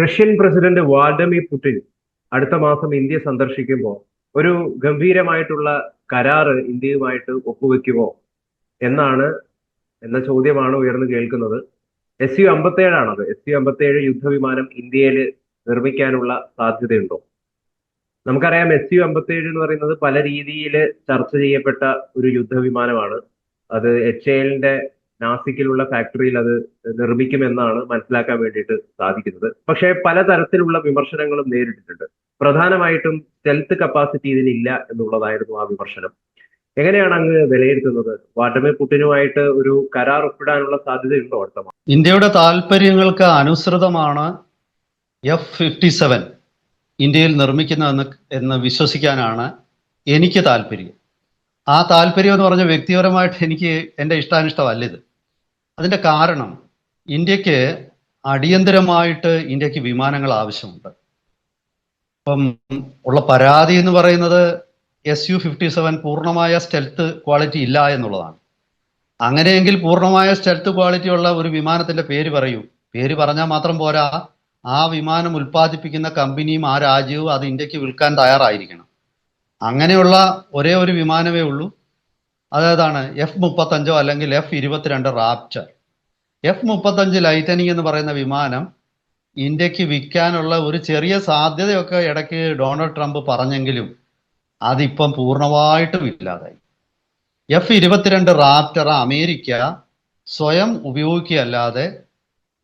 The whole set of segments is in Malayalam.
റഷ്യൻ പ്രസിഡന്റ് വാൾഡമി പുടിൻ അടുത്ത മാസം ഇന്ത്യ സന്ദർശിക്കുമ്പോൾ ഒരു ഗംഭീരമായിട്ടുള്ള കരാറ് ഇന്ത്യയുമായിട്ട് ഒപ്പുവെക്കുമോ എന്നാണ് എന്ന ചോദ്യമാണ് ഉയർന്നു കേൾക്കുന്നത്. എസ് യു അമ്പത്തേഴാണത്. എസ് യു അമ്പത്തേഴ് യുദ്ധവിമാനം ഇന്ത്യയിൽ നിർമ്മിക്കാനുള്ള സാധ്യതയുണ്ടോ? നമുക്കറിയാം എസ് യു അമ്പത്തേഴ് എന്ന് പറയുന്നത് പല രീതിയിൽ ചർച്ച ചെയ്യപ്പെട്ട ഒരു യുദ്ധവിമാനമാണ്. അത് എച്ച് എല്ലിന്റെ നാസിക്കിലുള്ള ഫാക്ടറിയിൽ അത് നിർമ്മിക്കുമെന്നാണ് മനസ്സിലാക്കാൻ വേണ്ടിയിട്ട് സാധിക്കുന്നത്. പക്ഷേ പലതരത്തിലുള്ള വിമർശനങ്ങളും നേരിട്ടിട്ടുണ്ട്. പ്രധാനമായിട്ടും സ്റ്റെൽത്ത് കപ്പാസിറ്റി ഇതിനില്ല എന്നുള്ളതായിരുന്നു ആ വിമർശനം. എങ്ങനെയാണ് അങ്ങ് വിലയിരുത്തുന്നത്? വാട്ടമി പുടിനുമായിട്ട് ഒരു കരാർ ഒപ്പിടാനുള്ള സാധ്യതയുണ്ടോ അടുത്ത ഇന്ത്യയുടെ താല്പര്യങ്ങൾക്ക് അനുസൃതമാണ് എഫ് ഫിഫ്റ്റി സെവൻ ഇന്ത്യയിൽ നിർമ്മിക്കുന്നതെന്ന് എന്ന് വിശ്വസിക്കാനാണ് എനിക്ക് താല്പര്യം ആ താല്പര്യം എന്ന് പറഞ്ഞ വ്യക്തിപരമായിട്ട് എനിക്ക് എന്റെ ഇഷ്ടാനിഷ്ടമല്ല ഇത്. അതിന്റെ കാരണം ഇന്ത്യയ്ക്ക് അടിയന്തരമായിട്ട് ഇന്ത്യയ്ക്ക് വിമാനങ്ങൾ ആവശ്യമുണ്ട്. ഇപ്പം ഉള്ള പരാതി എന്ന് പറയുന്നത് എസ് യു ഫിഫ്റ്റി സെവൻ പൂർണമായ സ്റ്റെൽത്ത് ക്വാളിറ്റി ഇല്ല എന്നുള്ളതാണ്. അങ്ങനെയെങ്കിൽ പൂർണമായ സ്റ്റെൽത്ത് ക്വാളിറ്റി ഉള്ള ഒരു വിമാനത്തിന്റെ പേര് പറയൂ. പേര് പറഞ്ഞാൽ മാത്രം പോരാ. ആ വിമാനം ഉൽപ്പാദിപ്പിക്കുന്ന കമ്പനിയും ആ രാജ്യവും അത് ഇന്ത്യയ്ക്ക് വിൽക്കാൻ തയ്യാറായിരിക്കണം. അങ്ങനെയുള്ള ഒരേ ഒരു വിമാനമേ ഉള്ളൂ. അതേതാണ്? എഫ് മുപ്പത്തഞ്ചോ അല്ലെങ്കിൽ എഫ് ഇരുപത്തിരണ്ട് റാപ്ചർ എഫ് മുപ്പത്തഞ്ച് ലൈറ്റനിങ് എന്ന് പറയുന്ന വിമാനം ഇന്ത്യയ്ക്ക് വിൽക്കാനുള്ള ഒരു ചെറിയ സാധ്യതയൊക്കെ ഇടയ്ക്ക് ഡൊണാൾഡ് ട്രംപ് പറഞ്ഞെങ്കിലും അതിപ്പം പൂർണമായിട്ടും ഇല്ലാതായി. എഫ് ഇരുപത്തിരണ്ട് റാപ്റ്റർ അമേരിക്ക സ്വയം ഉപയോഗിക്കുകയല്ലാതെ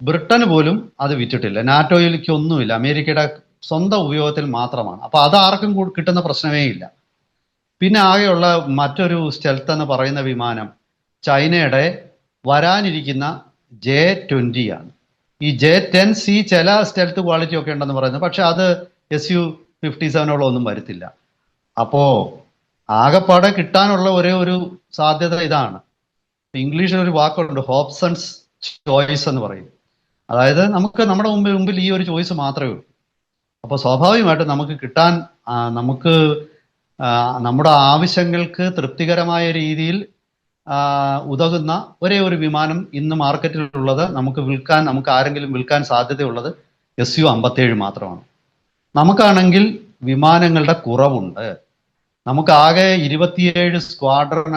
ബ്രിട്ടന് പോലും അത് വിറ്റിട്ടില്ല. നാറ്റോയിലേക്ക് ഒന്നുമില്ല അമേരിക്കയുടെ സ്വന്തം ഉപയോഗത്തിൽ മാത്രമാണ്. അപ്പൊ അത് ആർക്കും കിട്ടുന്ന പ്രശ്നമേ ഇല്ല. പിന്നെ ആകെയുള്ള മറ്റൊരു സ്റ്റെൽത്ത് എന്ന് പറയുന്ന വിമാനം ചൈനയുടെ വരാനിരിക്കുന്ന ജെ ട്വന്റി ആണ്. ഈ ജെ ടെൻ സി ചില സ്റ്റെൽത്ത് ക്വാളിറ്റി ഒക്കെ ഉണ്ടെന്ന് പറയുന്നത് പക്ഷെ അത് എസ് യു ഫിഫ്റ്റി സെവനോളം ഒന്നും വരുത്തില്ല. അപ്പോൾ ആകെപ്പാടെ കിട്ടാനുള്ള ഒരേ ഒരു സാധ്യത ഇതാണ്. ഇംഗ്ലീഷിൽ ഒരു വാക്കുണ്ട് ഹോപ്സൺസ് ചോയ്സ് എന്ന് പറയും. അതായത് നമുക്ക് നമ്മുടെ മുമ്പിൽ മുമ്പിൽ ഈ ഒരു ചോയ്സ് മാത്രമേ ഉള്ളൂ. അപ്പോൾ സ്വാഭാവികമായിട്ടും നമുക്ക് കിട്ടാൻ നമുക്ക് നമ്മുടെ ആവശ്യങ്ങൾക്ക് തൃപ്തികരമായ രീതിയിൽ ഉതകുന്ന ഒരേ ഒരു വിമാനം ഇന്ന് മാർക്കറ്റിലുള്ളത് നമുക്ക് വിൽക്കാൻ നമുക്ക് ആരെങ്കിലും വിൽക്കാൻ സാധ്യതയുള്ളത് എസ് യു അമ്പത്തേഴ് മാത്രമാണ്. നമുക്കാണെങ്കിൽ വിമാനങ്ങളുടെ കുറവുണ്ട്. നമുക്ക് ആകെ ഇരുപത്തിയേഴ് സ്ക്വാഡ്രൺ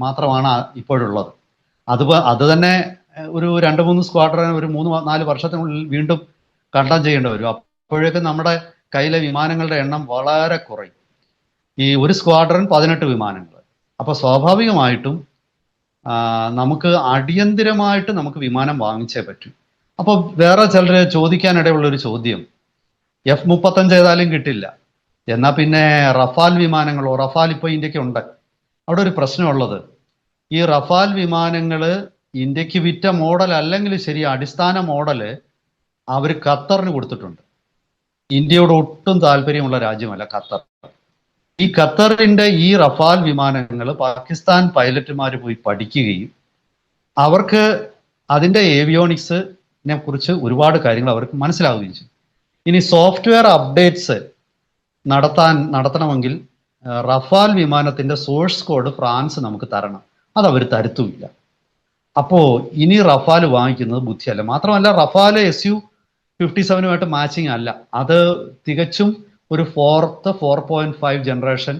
മാത്രമാണ് ഇപ്പോഴുള്ളത്. അത് അത് തന്നെ ഒരു രണ്ട് മൂന്ന് സ്ക്വാഡ്രൺ ഒരു മൂന്ന് നാല് വർഷത്തിനുള്ളിൽ വീണ്ടും കണ്ടം ചെയ്യേണ്ടി വരും. അപ്പോഴേക്കും നമ്മുടെ കയ്യിലെ വിമാനങ്ങളുടെ എണ്ണം വളരെ കുറയും. ഈ ഒരു സ്ക്വാഡ്രൺ പതിനെട്ട് വിമാനങ്ങൾ. അപ്പൊ സ്വാഭാവികമായിട്ടും നമുക്ക് അടിയന്തിരമായിട്ട് നമുക്ക് വിമാനം വാങ്ങിച്ചേ പറ്റൂ. അപ്പൊ വേറെ ചിലർ ചോദിക്കാനിടയുള്ള ഒരു ചോദ്യം. എഫ് മുപ്പത്തഞ്ച് ഏതായാലും കിട്ടില്ല. എന്നാൽ പിന്നെ റഫാൽ വിമാനങ്ങളോ റഫാൽ ഇപ്പോൾ ഇന്ത്യയ്ക്ക് ഉണ്ട് അവിടെ ഒരു പ്രശ്നമുള്ളത്. ഈ റഫാൽ വിമാനങ്ങൾ ഇന്ത്യയ്ക്ക് വിറ്റ മോഡൽ അല്ലെങ്കിൽ ശരി അടിസ്ഥാന മോഡൽ അവർ ഖത്തറിന് കൊടുത്തിട്ടുണ്ട്. ഇന്ത്യയോട് ഒട്ടും താല്പര്യമുള്ള രാജ്യമല്ല ഖത്തർ. ഈ ഖത്തറിന്റെ ഈ റഫാൽ വിമാനങ്ങൾ പാകിസ്ഥാൻ പൈലറ്റുമാർ പോയി പഠിക്കുകയും അവർക്ക് അതിന്റെ ഏവിയോണിക്സിനെ കുറിച്ച് ഒരുപാട് കാര്യങ്ങൾ അവർക്ക് മനസ്സിലാവുകയും ചെയ്യും ഇനി സോഫ്റ്റ്വെയർ അപ്ഡേറ്റ്സ് നടത്താൻ നടത്തണമെങ്കിൽ റഫാൽ വിമാനത്തിന്റെ സോഴ്സ് കോഡ് ഫ്രാൻസ് നമുക്ക് തരണം. അത് അവർ തരുത്തുമില്ല. അപ്പോ ഇനി റഫാൽ വാങ്ങിക്കുന്നത് ബുദ്ധിയല്ല. മാത്രമല്ല റഫാൽ എസ് യു ഫിഫ്റ്റി സെവനുമായിട്ട് മാച്ചിങ് അല്ല. അത് തികച്ചും ഒരു fourth four point five generation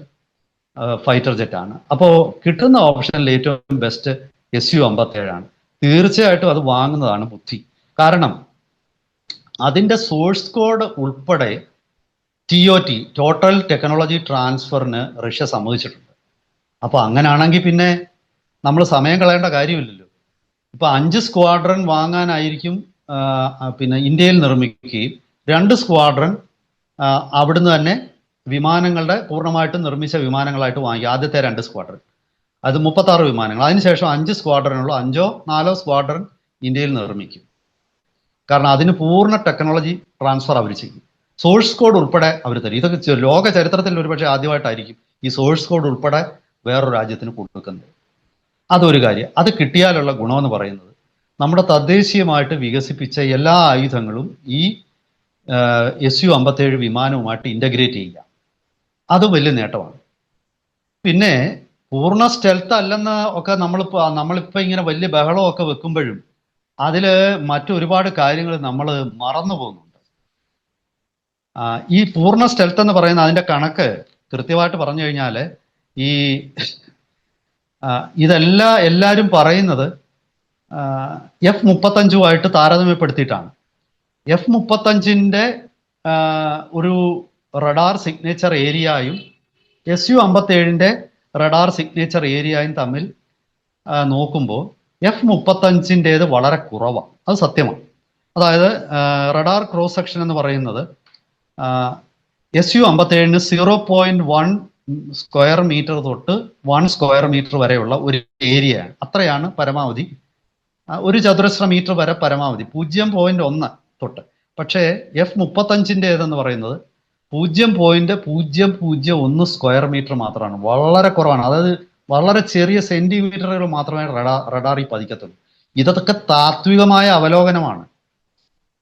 fighter jet ആണ്. അപ്പോൾ കിട്ടുന്ന ഓപ്ഷനിൽ ഏറ്റവും ബെസ്റ്റ് എസ് യു അമ്പത്തേഴാണ് തീർച്ചയായിട്ടും അത് വാങ്ങുന്നതാണ് ബുദ്ധി. കാരണം അതിന്റെ സോഴ്സ് കോഡ് ഉൾപ്പെടെ T O T total technology ട്രാൻസ്ഫറിന് Russia സമ്മതിച്ചിട്ടുണ്ട്. അപ്പൊ അങ്ങനാണെങ്കിൽ പിന്നെ നമ്മൾ സമയം കളയേണ്ട കാര്യമില്ലല്ലോ. ഇപ്പൊ അഞ്ച് സ്ക്വാഡ്രൺ വാങ്ങാനായിരിക്കും പിന്നെ ഇന്ത്യയിൽ നിർമ്മിക്കുകയും രണ്ട് സ്ക്വാഡ്രൺ അവിടുന്ന് തന്നെ വിമാനങ്ങളുടെ പൂർണമായിട്ടും നിർമ്മിച്ച വിമാനങ്ങളായിട്ട് വാങ്ങി. ആദ്യത്തെ രണ്ട് സ്ക്വാഡ്രൺ അത് മുപ്പത്താറ് വിമാനങ്ങൾ. അതിനുശേഷം അഞ്ച് സ്ക്വാഡ്രനുള്ളൂ അഞ്ചോ നാലോ സ്ക്വാഡ്രൺ ഇന്ത്യയിൽ നിർമ്മിക്കും. കാരണം അതിന് പൂർണ ടെക്നോളജി ട്രാൻസ്ഫർ അവർ ചെയ്യും. സോഴ്സ് കോഡ് ഉൾപ്പെടെ അവർ തരും. ഇതൊക്കെ ലോക ചരിത്രത്തിൽ ഒരുപക്ഷെ ആദ്യമായിട്ടായിരിക്കും ഈ സോഴ്സ് കോഡ് ഉൾപ്പെടെ വേറൊരു രാജ്യത്തിന് കൊടുക്കുന്നത്. അതൊരു കാര്യം. അത് കിട്ടിയാലുള്ള ഗുണമെന്ന് പറയുന്നത് നമ്മുടെ തദ്ദേശീയമായിട്ട് വികസിപ്പിച്ച എല്ലാ ആയുധങ്ങളും ഈ എസ് യു അമ്പത്തേഴ് വിമാനവുമായിട്ട് ഇന്റഗ്രേറ്റ് ചെയ്യുക. അത് വലിയ നേട്ടമാണ്. പിന്നെ പൂർണ സ്റ്റെൽത്ത് അല്ലെന്ന് ഒക്കെ നമ്മളിപ്പോ നമ്മളിപ്പോൾ ഇങ്ങനെ വലിയ ബഹളമൊക്കെ വെക്കുമ്പോഴും അതിൽ മറ്റൊരുപാട് കാര്യങ്ങൾ നമ്മൾ മറന്നു പോകുന്നുണ്ട്. ഈ പൂർണ സ്റ്റെൽത്ത് എന്ന് പറയുന്ന അതിന്റെ കണക്ക് കൃത്യമായിട്ട് പറഞ്ഞു കഴിഞ്ഞാൽ ഈ ഇതെല്ലാ എല്ലാവരും പറയുന്നത് എഫ് മുപ്പത്തഞ്ചുമായിട്ട് താരതമ്യപ്പെടുത്തിയിട്ടാണ്. എഫ് മുപ്പത്തഞ്ചിന്റെ ഒരു റഡാർ സിഗ്നേച്ചർ ഏരിയയും എസ് യു അമ്പത്തേഴിന്റെ റഡാർ സിഗ്നേച്ചർ ഏരിയയും തമ്മിൽ നോക്കുമ്പോൾ എഫ് മുപ്പത്തഞ്ചിന്റേത് വളരെ കുറവാണ് അത് സത്യമാണ്. അതായത് റഡാർ ക്രോസ് സെക്ഷൻ എന്ന് പറയുന്നത് S U അമ്പത്തേഴിന് zero point one square metre തൊട്ട് വൺ സ്ക്വയർ മീറ്റർ വരെയുള്ള ഒരു ഏരിയയാണ് അത്രയാണ് പരമാവധി. ഒരു ചതുരശ്ര മീറ്റർ വരെ പരമാവധി. പൂജ്യം പോയിന്റ് ഒന്ന് തൊട്ട്. പക്ഷേ എഫ് മുപ്പത്തഞ്ചിന്റെ ഏതെന്ന് പറയുന്നത് പൂജ്യം പോയിന്റ് പൂജ്യം പൂജ്യം ഒന്ന് സ്ക്വയർ മീറ്റർ മാത്രമാണ്. വളരെ കുറവാണ്. അതായത് വളരെ ചെറിയ സെന്റിമീറ്ററുകൾ മാത്രമേ റഡാ റഡാറിൽ പതിക്കത്തുള്ളൂ. ഇതൊക്കെ താത്വികമായ അവലോകനമാണ്.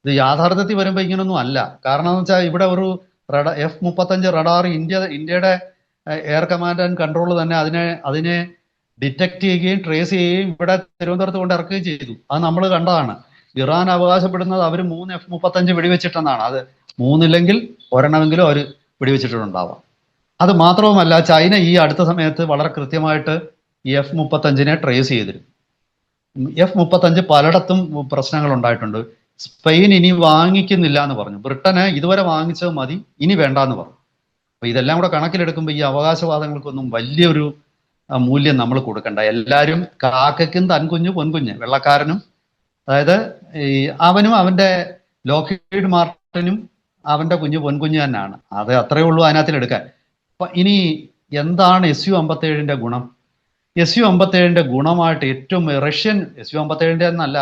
ഇത് യാഥാർത്ഥ്യത്തിൽ വരുമ്പോൾ ഇങ്ങനൊന്നും അല്ല. കാരണം എന്ന് വെച്ചാൽ ഇവിടെ ഒരു റഡ എഫ് മുപ്പത്തഞ്ച് റഡാർ ഇന്ത്യ ഇന്ത്യയുടെ എയർ കമാൻഡ് ആൻഡ് കൺട്രോൾ തന്നെ അതിനെ അതിനെ ഡിറ്റക്ട് ചെയ്യുകയും ട്രേസ് ചെയ്യുകയും ഇവിടെ തിരുവനന്തപുരത്ത് കൊണ്ട് ഇറക്കുകയും ചെയ്തു. അത് നമ്മൾ കണ്ടതാണ്. ഇറാൻ അവകാശപ്പെടുന്നത് അവർ മൂന്ന് എഫ് മുപ്പത്തഞ്ച് വെടിവെച്ചിട്ടെന്നാണ്. അത് മൂന്നില്ലെങ്കിൽ ഒരെണ്ണമെങ്കിലും അവർ വെടിവെച്ചിട്ടുണ്ടാവാം. അത് മാത്രവുമല്ല ചൈന ഈ അടുത്ത സമയത്ത് വളരെ കൃത്യമായിട്ട് എഫ് മുപ്പത്തഞ്ചിനെ ട്രേസ് ചെയ്തിരുന്നു. എഫ് മുപ്പത്തഞ്ച് പലയിടത്തും പ്രശ്നങ്ങൾ ഉണ്ടായിട്ടുണ്ട്. സ്പെയിൻ ഇനി വാങ്ങിക്കുന്നില്ല എന്ന് പറഞ്ഞു. ബ്രിട്ടന് ഇതുവരെ വാങ്ങിച്ചത് മതി ഇനി വേണ്ട എന്ന് പറഞ്ഞു. അപ്പൊ ഇതെല്ലാം കൂടെ കണക്കിലെടുക്കുമ്പോൾ ഈ അവകാശവാദങ്ങൾക്കൊന്നും വലിയൊരു മൂല്യം നമ്മൾ കൊടുക്കണ്ട. എല്ലാവരും കാക്കയ്ക്കും തൻകുഞ്ഞ് പൊൻകുഞ്ഞ് വെള്ളക്കാരനും അതായത് ഈ അവനും അവന്റെ ലോക്കീഡ് മാർട്ടിനും അവന്റെ കുഞ്ഞു പൊൻകുഞ്ഞു തന്നെയാണ്. അത് അത്രയേ ഉള്ളൂ അതിനകത്തിൽ എടുക്കാൻ. അപ്പൊ ഇനി എന്താണ് എസ് യു അമ്പത്തേഴിന്റെ ഗുണം? എസ് യു അമ്പത്തേഴിന്റെ ഗുണമായിട്ട് ഏറ്റവും റഷ്യൻ എസ് യു അമ്പത്തേഴിന്റെ എന്നല്ല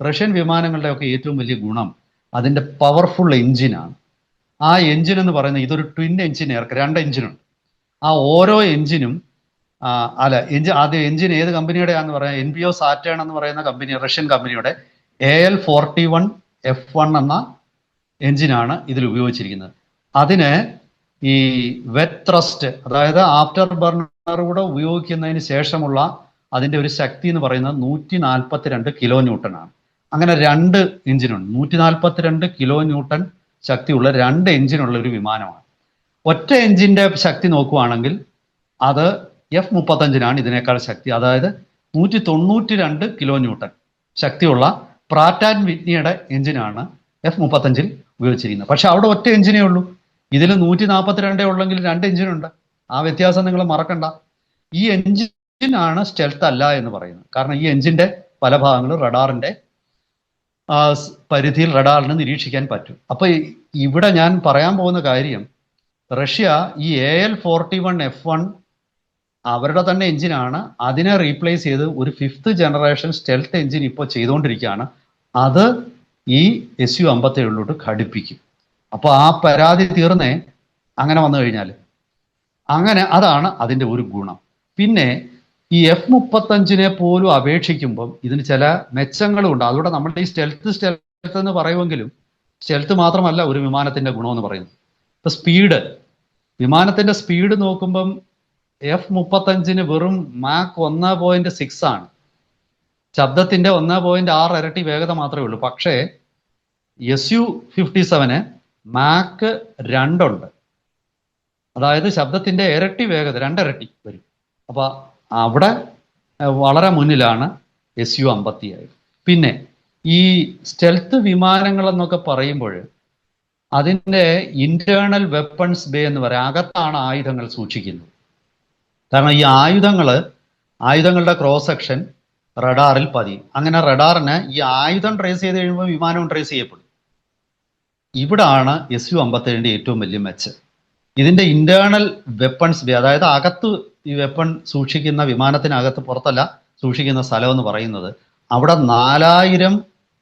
റഷ്യൻ വിമാനങ്ങളുടെ ഒക്കെ ഏറ്റവും വലിയ ഗുണം അതിന്റെ പവർഫുൾ എഞ്ചിനാണ് ആ എഞ്ചിൻ എന്ന് പറയുന്നത് ഇതൊരു ട്വിൻ എഞ്ചിൻ എയർക്ക് രണ്ട് എഞ്ചിനുണ്ട് ആ ഓരോ എഞ്ചിനും അല്ല എഞ്ചിൻ ആദ്യം എഞ്ചിൻ ഏത് കമ്പനിയുടെയാന്ന് പറയാം? എൻ പി ഒ സാറ്റേൺ എന്ന് പറയുന്ന കമ്പനി റഷ്യൻ കമ്പനിയുടെ A L forty one F one എന്ന എഞ്ചിനാണ് ഇതിൽ ഉപയോഗിച്ചിരിക്കുന്നത്. അതിന് ഈ വെറ്റ് ത്രസ്റ്റ് അതായത് ആഫ്റ്റർ ബർണർ കൂടെ ഉപയോഗിക്കുന്നതിന് ശേഷമുള്ള അതിന്റെ ഒരു ശക്തി എന്ന് പറയുന്നത് നൂറ്റി നാൽപ്പത്തിരണ്ട് കിലോ ന്യൂട്ടൺ ആണ്. അങ്ങനെ രണ്ട് എഞ്ചിനുണ്ട്. നൂറ്റി നാൽപ്പത്തിരണ്ട് കിലോ ന്യൂട്ടൺ ശക്തിയുള്ള രണ്ട് എഞ്ചിനുള്ള ഒരു വിമാനമാണ്. ഒറ്റ എഞ്ചിന്റെ ശക്തി നോക്കുവാണെങ്കിൽ അത് എഫ് മുപ്പത്തഞ്ചിനാണ് ഇതിനേക്കാൾ ശക്തി. അതായത് നൂറ്റി തൊണ്ണൂറ്റി രണ്ട് കിലോ ന്യൂട്ടൺ ശക്തിയുള്ള പ്രാറ്റാൻ വിറ്റ്നിയുടെ എഞ്ചിനാണ് എഫ് മുപ്പത്തഞ്ചിൽ ഉപയോഗിച്ചിരിക്കുന്നത്. പക്ഷെ അവിടെ ഒറ്റ എഞ്ചിനേ ഉള്ളൂ. ഇതിൽ നൂറ്റി നാൽപ്പത്തിരണ്ടേ ഉള്ളെങ്കിൽ രണ്ട് എഞ്ചിനുണ്ട്. ആ വ്യത്യാസം നിങ്ങൾ മറക്കണ്ട. ഈ എഞ്ചിനാണ് സ്റ്റെൽത്ത് അല്ല എന്ന് പറയുന്നത്. കാരണം ഈ എഞ്ചിന്റെ പല ഭാഗങ്ങളും റഡാറിന്റെ പരിധിയിൽ റഡാറിന് നിരീക്ഷിക്കാൻ പറ്റും. അപ്പൊ ഇവിടെ ഞാൻ പറയാൻ പോകുന്ന കാര്യം റഷ്യ ഈ A L forty one F one അവരുടെ തന്നെ എഞ്ചിനാണ് അതിനെ റീപ്ലേസ് ചെയ്ത് ഒരു ഫിഫ്ത്ത് ജനറേഷൻ സ്റ്റെൽത്ത് എഞ്ചിൻ ഇപ്പോൾ ചെയ്തുകൊണ്ടിരിക്കുകയാണ് അത് ഈ എസ് യു അമ്പത്തേഴിലോട്ട് ഘടിപ്പിക്കും. അപ്പോൾ ആ പരാതി തീർന്നേ അങ്ങനെ വന്നു കഴിഞ്ഞാൽ അങ്ങനെ അതാണ് അതിന്റെ ഒരു ഗുണം. പിന്നെ ഈ എഫ് മുപ്പത്തഞ്ചിനെ പോലും അപേക്ഷിക്കുമ്പം ഇതിന് ചില മെച്ചങ്ങളും ഉണ്ട് അതുകൂടെ നമ്മുടെ ഈ സ്റ്റെൽത്ത് സ്റ്റെൽത്ത് എന്ന് പറയുമെങ്കിലും സ്റ്റെൽത്ത് മാത്രമല്ല ഒരു വിമാനത്തിന്റെ ഗുണമെന്ന് പറയുന്നത് ഇപ്പൊ സ്പീഡ് വിമാനത്തിന്റെ സ്പീഡ് നോക്കുമ്പം എഫ് മുപ്പത്തഞ്ചിന് വെറും മാക് ഒന്ന് പോയിന്റ് സിക്സ് ആണ്. ശബ്ദത്തിന്റെ ഒന്ന് പോയിന്റ് ആറ് ഇരട്ടി വേഗത മാത്രമേ ഉള്ളൂ. പക്ഷേ എസ് യു ഫിഫ്റ്റി സെവന് മാക്ക് രണ്ടുണ്ട്. അതായത് ശബ്ദത്തിന്റെ ഇരട്ടി വേഗത രണ്ടിരട്ടി വരും. അപ്പൊ അവിടെ വളരെ മുന്നിലാണ് എസ് യു അമ്പത്തി പിന്നെ ഈ സ്റ്റെൽത്ത് വിമാനങ്ങൾ എന്നൊക്കെ പറയുമ്പോൾ അതിന്റെ ഇന്റേണൽ വെപ്പൺസ് ബേ എന്ന് പറയാം. അകത്താണ് ആയുധങ്ങൾ സൂക്ഷിക്കുന്നത്. കാരണം ഈ ആയുധങ്ങൾ ആയുധങ്ങളുടെ ക്രോസ് സെക്ഷൻ റഡാറിൽ പതി. അങ്ങനെ റഡാറിന് ഈ ആയുധം ട്രേസ് ചെയ്ത് കഴിയുമ്പോൾ വിമാനവും ട്രേസ് ചെയ്യപ്പെടും. ഇവിടാണ് എസ് യു അമ്പത്തേഴിന്റെ ഏറ്റവും വലിയ മെച്ച് ഇതിന്റെ ഇന്റേണൽ വെപ്പൺസ് അതായത് അകത്ത് ഈ വെപ്പൺ സൂക്ഷിക്കുന്ന വിമാനത്തിനകത്ത് പുറത്തല്ല സൂക്ഷിക്കുന്ന സ്ഥലം എന്ന് പറയുന്നത് അവിടെ നാലായിരം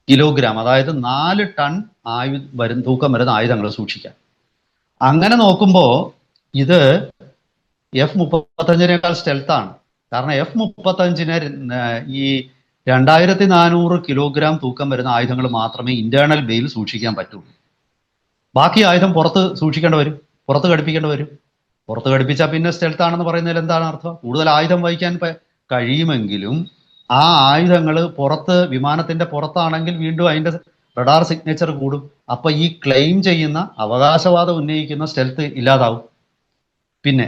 കിലോഗ്രാം അതായത് നാല് ടൺ ആയു വരും തൂക്കം വരുന്ന ആയുധങ്ങൾ സൂക്ഷിക്കാം. അങ്ങനെ നോക്കുമ്പോൾ ഇത് എഫ് മുപ്പത്തഞ്ചിനേക്കാൾ സ്റ്റെൽത്താണ് കാരണം എഫ് മുപ്പത്തഞ്ചിന് ഈ രണ്ടായിരത്തി നാനൂറ് കിലോഗ്രാം തൂക്കം വരുന്ന ആയുധങ്ങൾ മാത്രമേ ഇന്റേണൽ ബേയിൽ സൂക്ഷിക്കാൻ പറ്റുള്ളൂ ബാക്കി ആയുധം പുറത്ത് സൂക്ഷിക്കേണ്ടി വരും. പുറത്ത് ഘടിപ്പിക്കേണ്ടി വരും. പുറത്ത് ഘടിപ്പിച്ചാൽ പിന്നെ സ്റ്റെൽത്താണെന്ന് പറയുന്നതിൽ എന്താണ് അർത്ഥം? കൂടുതൽ ആയുധം വഹിക്കാൻ കഴിയുമെങ്കിലും ആ ആയുധങ്ങൾ പുറത്ത് വിമാനത്തിന്റെ പുറത്താണെങ്കിൽ വീണ്ടും അതിന്റെ റഡാർ സിഗ്നേച്ചർ കൂടും. അപ്പൊ ഈ ക്ലെയിം ചെയ്യുന്ന അവകാശവാദം ഉന്നയിക്കുന്ന സ്റ്റെൽത്ത് ഇല്ലാതാവും. പിന്നെ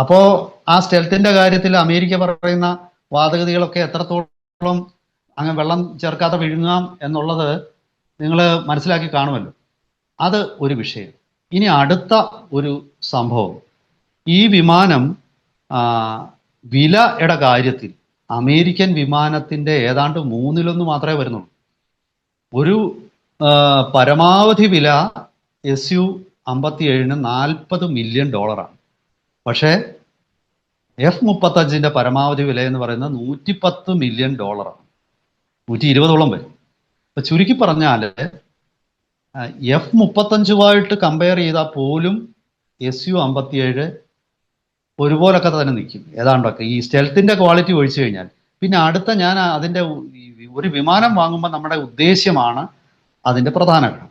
അപ്പോ ആ സ്റ്റെൽത്തിന്റെ കാര്യത്തിൽ അമേരിക്ക പറയുന്ന വാദഗതികളൊക്കെ എത്രത്തോളം അങ്ങനെ വെള്ളം ചേർക്കാതെ വിഴുങ്ങാം എന്നുള്ളത് നിങ്ങൾ മനസ്സിലാക്കി കാണുമല്ലോ. അത് ഒരു വിഷയം. ഇനി അടുത്ത ഒരു സംഭവം. ഈ വിമാനം വില വിലയുടെ കാര്യത്തിൽ അമേരിക്കൻ വിമാനത്തിന്റെ ഏതാണ്ട് മൂന്നിലൊന്ന് മാത്രമേ വരുന്നുള്ളൂ. ഒരു പരമാവധി വില എസ് യു അമ്പത്തി ഏഴിന് നാൽപ്പത് മില്യൺ ഡോളറാണ്. പക്ഷേ എഫ് മുപ്പത്തഞ്ചിന്റെ പരമാവധി വില എന്ന് പറയുന്നത് നൂറ്റിപ്പത്ത് മില്യൺ ഡോളറാണ് നൂറ്റി ഇരുപതോളം വരും. അപ്പം ചുരുക്കി പറഞ്ഞാൽ എഫ് മുപ്പത്തഞ്ചുമായിട്ട് കമ്പയർ ചെയ്താൽ പോലും എസ് യു അമ്പത്തിയേഴ് ഒരുപോലൊക്കെ തന്നെ നിൽക്കും. ഏതാണ്ടൊക്കെ ഈ സ്റ്റെൽത്തിന്റെ ക്വാളിറ്റി ഒഴിച്ചു കഴിഞ്ഞാൽ. പിന്നെ അടുത്ത ഞാൻ അതിന്റെ ഒരു വിമാനം വാങ്ങുമ്പോൾ നമ്മുടെ ഉദ്ദേശ്യമാണ് അതിന്റെ പ്രധാന ഘടകം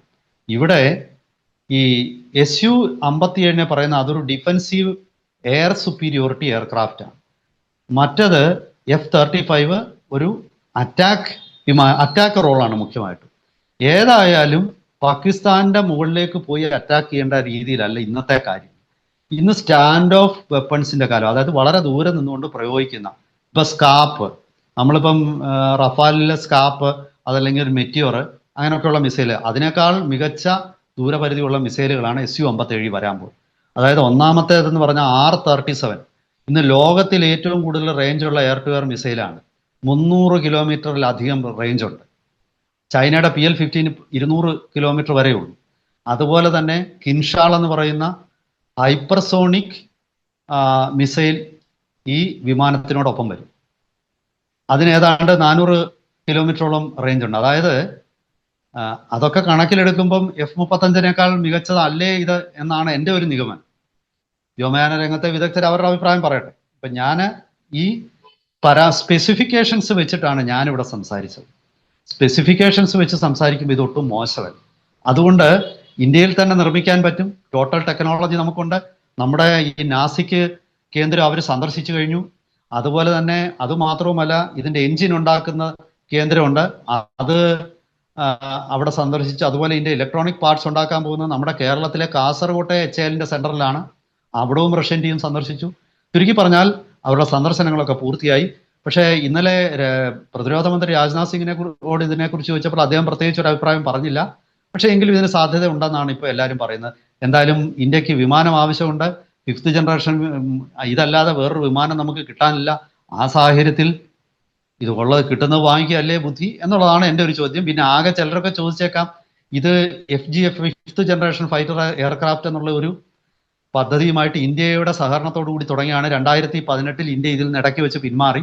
ഇവിടെ ഈ എസ് യു അമ്പത്തിയേഴിനെ പറയുന്ന അതൊരു ഡിഫൻസീവ് എയർ സുപ്പീരിയോറിറ്റി എയർക്രാഫ്റ്റ് ആണ്. മറ്റത് എഫ് തേർട്ടി ഫൈവ് ഒരു അറ്റാക്ക് വിമാ അറ്റാക്ക് റോളാണ് മുഖ്യമായിട്ടും. ഏതായാലും പാകിസ്ഥാന്റെ മുകളിലേക്ക് പോയി അറ്റാക്ക് ചെയ്യേണ്ട രീതിയിലല്ല ഇന്നത്തെ കാര്യം. ഇന്ന് സ്റ്റാൻഡ് ഓഫ് വെപ്പൺസിന്റെ കാലം അതായത് വളരെ ദൂരെ നിന്നുകൊണ്ട് പ്രയോഗിക്കുന്ന ഇപ്പൊ സ്കാപ്പ് നമ്മളിപ്പം റഫാലിലെ സ്കാപ്പ് അതല്ലെങ്കിൽ ഒരു മെറ്റിയോർ അങ്ങനെയൊക്കെയുള്ള മിസൈൽ അതിനേക്കാൾ മികച്ച ദൂരപരിധിയുള്ള മിസൈലുകളാണ് എസ് യു അമ്പത്തേഴ് വരാൻ പോകുന്നത്. അതായത് ഒന്നാമത്തേതെന്ന് പറഞ്ഞാൽ ആർ തേർട്ടി സെവൻ. ഇന്ന് ലോകത്തിൽ ഏറ്റവും കൂടുതൽ റേഞ്ചുള്ള എയർ ടു എയർ മിസൈലാണ്. മുന്നൂറ് കിലോമീറ്ററിലധികം റേഞ്ചുണ്ട്. ചൈനയുടെ പി എൽ ഫിഫ്റ്റീന് ഇരുന്നൂറ് കിലോമീറ്റർ വരെയുള്ളൂ അതുപോലെ തന്നെ കിൻഷാൾ എന്ന് പറയുന്ന ഹൈപ്പർസോണിക് മിസൈൽ ഈ വിമാനത്തിനോടൊപ്പം വരും. അതിന് ഏതാണ്ട് നാനൂറ് കിലോമീറ്ററോളം റേഞ്ച് ഉണ്ട് അതായത് അതൊക്കെ കണക്കിലെടുക്കുമ്പം എഫ് മുപ്പത്തഞ്ചിനേക്കാൾ മികച്ചതല്ലേ ഇത് എന്നാണ് എന്റെ ഒരു നിഗമനം. വ്യോമയാന രംഗത്തെ വിദഗ്ധർ അവരുടെ അഭിപ്രായം പറയട്ടെ. ഇപ്പൊ ഞാൻ ഈ പരാ സ്പെസിഫിക്കേഷൻസ് വെച്ചിട്ടാണ് ഞാനിവിടെ സംസാരിച്ചത്. സ്പെസിഫിക്കേഷൻസ് വെച്ച് സംസാരിക്കുമ്പോൾ ഇതൊട്ടും മോശമല്ല. അതുകൊണ്ട് ഇന്ത്യയിൽ തന്നെ നിർമ്മിക്കാൻ പറ്റും. ടോട്ടൽ ടെക്നോളജി നമുക്കുണ്ട്. നമ്മുടെ ഈ നാസിക്ക് കേന്ദ്രം അവർ സന്ദർശിച്ചു കഴിഞ്ഞു. അതുപോലെ തന്നെ അത് മാത്രവുമല്ല ഇതിന്റെ എഞ്ചിൻ ഉണ്ടാക്കുന്ന കേന്ദ്രമുണ്ട്. അത് അവിടെ സന്ദർശിച്ചു അതുപോലെ ഇതിന്റെ ഇലക്ട്രോണിക് പാർട്സ് ഉണ്ടാക്കാൻ പോകുന്നത് നമ്മുടെ കേരളത്തിലെ കാസർകോട്ടെ എച്ച് എല്ലിന്റെ സെന്ററിലാണ് അവിടവും റഷ്യൻ ടീം സന്ദർശിച്ചു. ചുരുക്കി പറഞ്ഞാൽ അവരുടെ സന്ദർശനങ്ങളൊക്കെ പൂർത്തിയായി. പക്ഷേ ഇന്നലെ പ്രതിരോധ മന്ത്രി രാജ്നാഥ് സിംഗിനെ കുറിച്ച് ഇതിനെക്കുറിച്ച് ചോദിച്ചപ്പോൾ അദ്ദേഹം പ്രത്യേകിച്ച് ഒരു അഭിപ്രായം പറഞ്ഞില്ല. പക്ഷേ എങ്കിലും ഇതിന് സാധ്യത ഉണ്ടെന്നാണ് ഇപ്പോൾ എല്ലാവരും പറയുന്നത്. എന്തായാലും ഇന്ത്യയ്ക്ക് വിമാനം ആവശ്യമുണ്ട്. ഫിഫ്ത്ത് ജനറേഷൻ ഇതല്ലാതെ വേറൊരു വിമാനം നമുക്ക് കിട്ടാനില്ല. ആ സാഹചര്യത്തിൽ ഇത് ഉള്ളത് കിട്ടുന്നത് വാങ്ങിക്കുകയല്ലേ ബുദ്ധി എന്നുള്ളതാണ് എന്റെ ഒരു ചോദ്യം. പിന്നെ ആകെ ചിലരൊക്കെ ചോദിച്ചേക്കാം ഇത് F G F fifth generation fighter aircraft എന്നുള്ള ഒരു പദ്ധതിയുമായിട്ട് ഇന്ത്യയുടെ സഹകരണത്തോടു കൂടി തുടങ്ങിയാണ് രണ്ടായിരത്തി പതിനെട്ടിൽ ഇന്ത്യ ഇതിൽ നിന്ന് ഇടയ്ക്ക് വെച്ച് പിന്മാറി.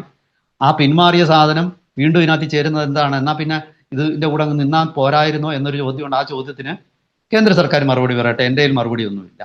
ആ പിന്മാറിയ സാധനം വീണ്ടും ഇതിനകത്ത് ചേരുന്നത് എന്താണ്? എന്നാൽ പിന്നെ ഇതിന്റെ കൂടെ നിന്നാൽ പോരായിരുന്നോ എന്നൊരു ചോദ്യമുണ്ട്. ആ ചോദ്യത്തിന് കേന്ദ്ര സർക്കാർ മറുപടി പറയട്ടെ. എന്റെ മറുപടി ഒന്നുമില്ല.